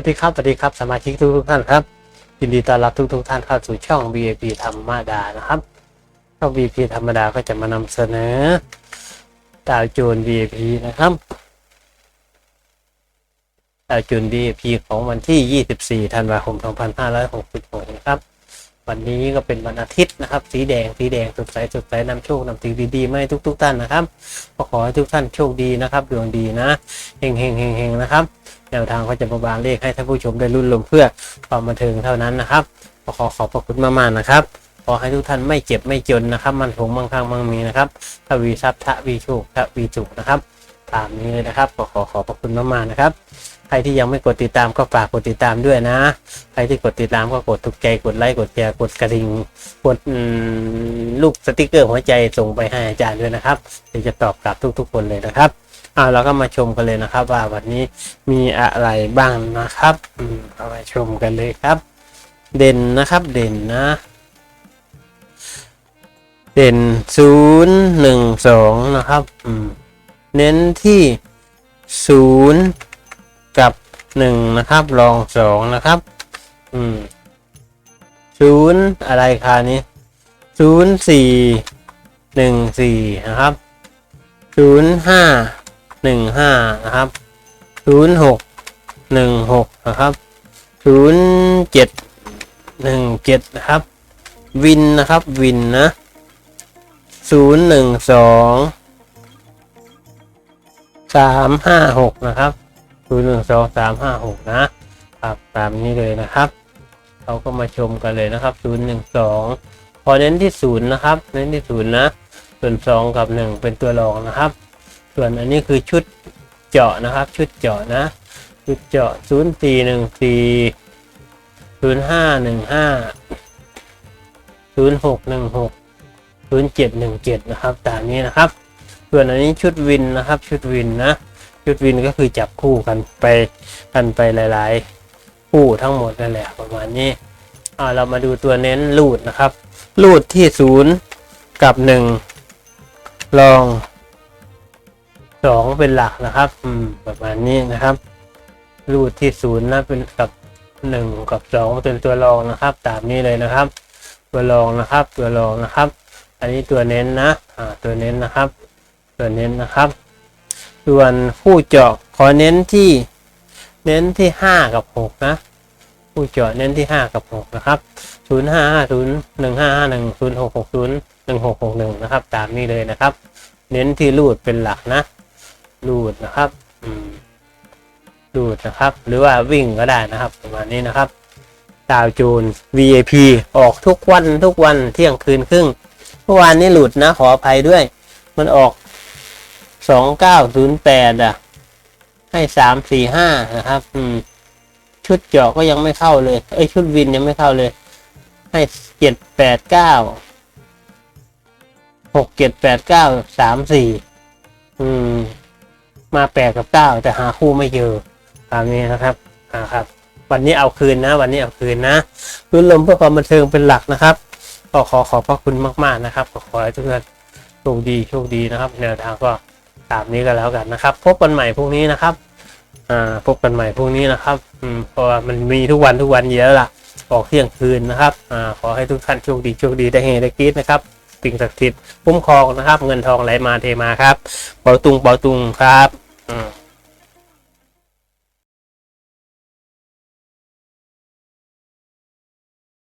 วัสดีครับสวัสดีครับสมาชิกทุกทุกท่านครับยินดีต้อนรับทุกทุกท่านเข้าสู่ช่อง VIP ธรรมดานะครับช่อง VIP ธรรมดาก็จะมานำเสนอดาวโจน VIP นะครับดาวโจน VIP ของวันที่ 24 ธันวาคม 2566นะครับ วันนี้ก็เป็นวันอาทิตย์นะครับ สีแดงสีแดงสดใสสดใสนำโชคนำสิ่งดีๆมาให้ทุก ๆ ท่านนะครับก็ขอให้ทุกท่านโชคดีนะครับดวงดีนะเฮงเฮงเฮงเฮงนะครับ แนวทางก็จะประบางเลขให้ท่านผู้ชมได้รุ่นลมเพื่อความบันเทิงเท่านั้นนะครับขอขอบพระคุณมากๆนะครับขอให้ทุกท่านไม่เจ็บไม่จนนะครับ มันคงมั่งคั่งมั่งมีนะครับทวีทรัพย์ทวีโชคทวีสุขนะครับตามนี้เลยนะครับก็ขอขอบพระคุณมากๆนะครับใครที่ยังไม่กดติดตามก็ฝากกดติดตามด้วยนะ ใครที่กดติดตามก็กดถูกใจกดไลค์กดแชร์กดกระดิ่งกดลูกสติกเกอร์หัวใจส่งไปให้อาจารย์ด้วยนะครับเดี๋ยวจะตอบกลับทุกๆคนเลยนะครับ อ่าเราก็มาชมกันเลยนะครับ ว่าวันนี้มีอะไรบ้างนะครับอืมเรามาชมกันเลยครับ เด่นนะครับเด่นนะ เด่นศูนย์หนึ่งสองนะครับอืมเน้นที่ศูนย์กับหนึ่งนะครับรองสองนะครับ อืมศูนย์อะไรคานี้ศูนย์สี่หนึ่งสี่นะครับศูนย์ห้า หนึ่งห้านะครับศูนย์หกหนึ่งหกนะครับศูนย์เจ็ดหนึ่งเจ็ดนะครับวินนะครับวินนะศูนย์หนึ่งสองสามห้าหกนะครับศูนย์หนึ่งสองสามห้าหกนะครับตามนี้เลยนะครับ เราก็มาชมกันเลยนะครับศูนย์หนึ่งสองพอเน้นที่ศูนย์นะครับ เน้นที่ศูนย์นะ ส่วนสองกับหนึ่งเป็นตัวรองนะครับ ส่วนอันนี้คือชุดเจาะนะครับ ชุดเจาะนะ ชุดเจาะ 0 4 1 4 0 5 1 5 0 6 1 6 0 7 1 7 นะครับ ตามนี้นะครับ ส่วนอันนี้ชุดวินนะครับ ชุดวินนะ ชุดวินก็คือจับคู่กันไปกันไปหลาย ๆ คู่ทั้งหมดนั่นแหละประมาณนี้่าเรามาดูตัวเน้นลูดนะครับลูดที่ 0 กับ 1 ลอง สองเป็นหลักนะครับ อืม ประมาณนี้นะครับ รูดที่ศูนย์นะเป็นกับหนึ่งกับสองเป็นตัวรองนะครับ ตามนี้เลยนะครับ ตัวรองนะครับ ตัวรองนะครับ อันนี้ตัวเน้นนะ อ่า ตัวเน้นนะครับ ตัวเน้นนะครับ ส่วนผู้เจาะขอเน้นที่ เน้นที่ห้ากับหกนะผู้เจาะเน้นที่ห้ากับหกนะครับศูนย์ห้าห้าศูนย์หนึ่งห้าห้าหนึ่งศูนย์หกหกศูนย์หนึ่งหกหกหนึ่งนะครับ ตามนี้เลยนะครับ เน้นที่รูดเป็นหลักนะ รูดนะครับรูดนะครับ หรือว่าวิ่งก็ได้นะครับประมาณนี้นะครับดาวจูน VAP ออกทุกวันทุกวันเที่ยงคืนครึ่งเมื่อวานนี้หลุดนะขออภัยด้วย มันออกสองเก้าศูนย์แปดอะ ให้สามสี่ห้านะครับ อืม ชุดเจาะก็ยังไม่เข้าเลย เอ้ย ชุดวินยังไม่เข้าเลย ให้เจ็ดแปดเก้าหกเจ็ดแปดเก้าสามสี่อืม มาแปดกับเก้าแต่หาคู่ไม่เจอตามนี้นะครับอ่าครับ วันนี้เอาคืนนะ วันนี้เอาคืนนะรุ่นลมเพื่อความบันเทิงเป็นหลักนะครับก็ขอขอบพระคุณมาก ๆ นะครับก็ขอให้ทุกท่านโชคดีโชคดีนะครับแนวทางก็ตามนี้ก็แล้วกันนะครับ พบกันใหม่พรุ่งนี้นะครับอ่าพบกันใหม่พรุ่งนี้นะครับอืมเพราะว่ามันมีทุกวันทุกวันเยอะล่ะออกเที่ยงคืนนะครับอ่าขอให้ทุกท่านโชคดีโชคดีได้เฮได้กรีดนะครับ สิ่งศักดิ์สิทธิ์คุ้มครองนะครับ เงินทองไหลมาเทมาครับเป่าตุงเป่าตุงครับ